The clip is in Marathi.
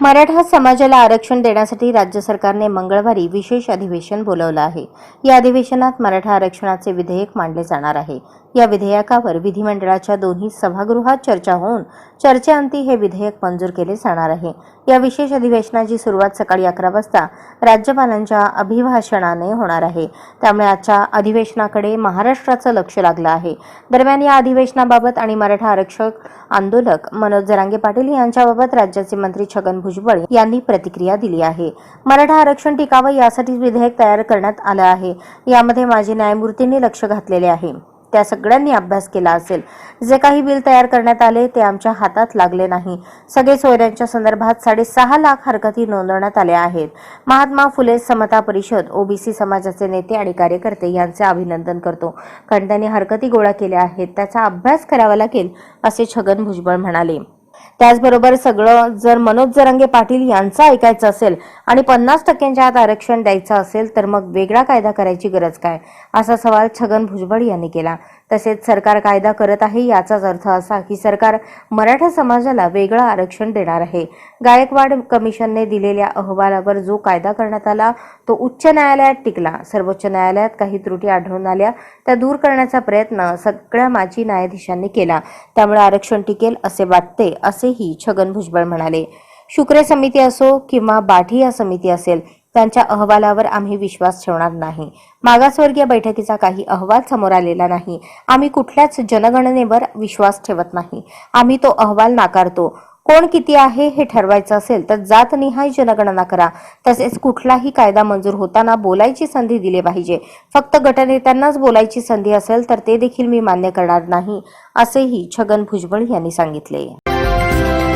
मराठा समाजाला आरक्षण देण्यासाठी राज्य सरकारने मंगळवारी विशेष अधिवेशन बोलवलं आहे. या अधिवेशनात मराठा आरक्षणाचे विधेयक मांडले जाणार आहे. या विधेयकावर विधिमंडळाच्या दोन्ही सभागृहात चर्चा होऊन चर्चेअंती हे विधेयक मंजूर केले जाणार आहे. या विशेष अधिवेशनाची सुरुवात सकाळी अकरा वाजता राज्यपालांच्या अभिभाषणाने होणार आहे. त्यामुळे आजच्या अधिवेशनाकडे महाराष्ट्राचं लक्ष लागलं आहे. दरम्यान या अधिवेशनाबाबत आणि मराठा आरक्षक आंदोलक मनोज जरांगे पाटील यांच्याबाबत राज्याचे मंत्री छगन भुजबळ यांनी प्रतिक्रिया दिली आहे. मराठा आरक्षण टिकावं यासाठी विधेयक तयार करण्यात आलं आहे. यामध्ये माजी न्यायमूर्तींनी लक्ष घातलेले आहे. त्या सगळ्यांनी अभ्यास केला असेल. जे काही बिल तयार करण्यात आले ते आमच्या हातात लागले नाही. सगळे सोयऱ्यांच्या संदर्भात साडेसहा लाख हरकती नोंदवण्यात आल्या आहेत. महात्मा फुले समता परिषद ओबीसी समाजाचे नेते आणि कार्यकर्ते यांचे अभिनंदन करतो. कारण त्यांनी हरकती गोळा केल्या आहेत. त्याचा अभ्यास करावा लागेल असे छगन भुजबळ म्हणाले. त्याचबरोबर सगळं जर मनोज जरांगे पाटील यांचं ऐकायचं असेल आणि पन्नास टक्क्यांच्या आत आरक्षण द्यायचं असेल तर मग वेगळा कायदा करायची गरज काय? असा सवाल छगन भुजबळ यांनी केला. तसेच सरकार कायदा करत आहे याचाच अर्थ असा की सरकार मराठा समाजाला वेगळं आरक्षण देणार आहे. गायकवाड कमिशनने दिलेल्या अहवालावर जो कायदा करण्यात आला तो उच्च न्यायालयात टिकला. सर्वोच्च न्यायालयात काही त्रुटी आढळून आल्या त्या दूर करण्याचा प्रयत्न सगळ्या माजी न्यायाधीशांनी केला. त्यामुळे आरक्षण टिकेल असे वाटते असेही छगन भुजबळ म्हणाले. शुक्रे समिती असो किंवा बाठिया समिती असेल त्यांच्या अहवालावर आम्ही विश्वास ठेवणार नाही. मागासवर्गीय बैठकीचा काही अहवाल समोर आलेला नाही. आम्ही कुठल्याच जनगणनेवर विश्वास ठेवत नाही. आम्ही तो अहवाल नाकारतो. कोण किती आहे हे ठरवायचं असेल तर जातनिहाय जनगणना करा. तसेच कुठलाही कायदा मंजूर होताना बोलायची संधी दिली पाहिजे. फक्त गटनेत्यांनाच बोलायची संधी असेल तर ते देखील मी मान्य करणार नाही असेही छगन भुजबळ यांनी सांगितले.